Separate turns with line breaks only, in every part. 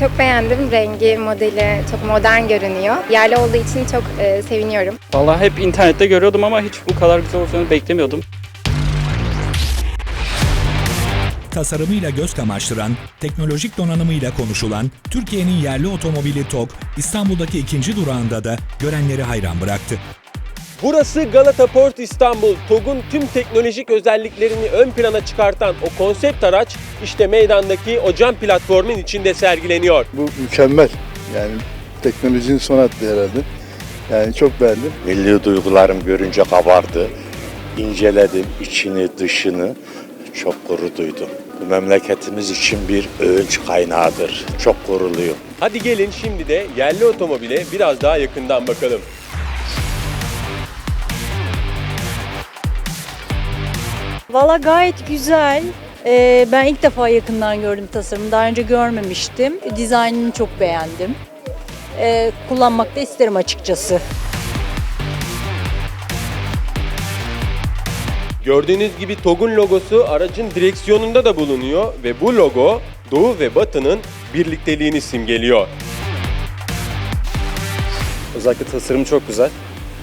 çok beğendim. Rengi, modeli çok modern görünüyor. Yerli olduğu için çok e, seviniyorum.
Vallahi hep internette görüyordum ama hiç bu kadar güzel olacağını beklemiyordum.
Tasarımıyla göz kamaştıran, teknolojik donanımıyla konuşulan Türkiye'nin yerli otomobili TOG, İstanbul'daki ikinci durağında da görenleri hayran bıraktı.
Burası Galata Port İstanbul. TOG'un tüm teknolojik özelliklerini ön plana çıkartan o konsept araç işte meydandaki o cam platformun içinde sergileniyor.
Bu mükemmel. Yani teknolojinin son hattı herhalde. Yani çok beğendim.
Milli duygularım görünce kabardı. İnceledim içini dışını. Çok gurur duydum. Bu memleketimiz için bir övünç kaynağıdır. Çok gururluyum.
Hadi gelin şimdi de yerli otomobile biraz daha yakından bakalım.
Valla gayet güzel. Ee, ben ilk defa yakından gördüm tasarımı. Daha önce görmemiştim. Dizaynını çok beğendim. Ee, kullanmak da isterim açıkçası.
Gördüğünüz gibi TOG'un logosu aracın direksiyonunda da bulunuyor ve bu logo Doğu ve Batı'nın birlikteliğini simgeliyor.
Özellikle tasarım çok güzel.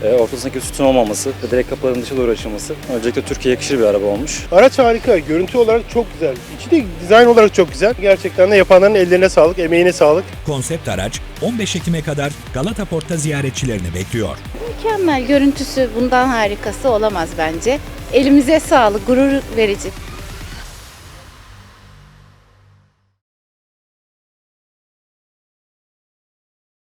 E, ortasındaki sütun olmaması ve direkt kapıların dışa doğru açılması. Öncelikle Türkiye'ye yakışır bir araba olmuş.
Araç harika. Görüntü olarak çok güzel. İçi de dizayn olarak çok güzel. Gerçekten de yapanların ellerine sağlık, emeğine sağlık.
Konsept araç 15 Ekim'e kadar Galata Port'ta ziyaretçilerini bekliyor.
Mükemmel görüntüsü bundan harikası olamaz bence. Elimize sağlık, gurur verici.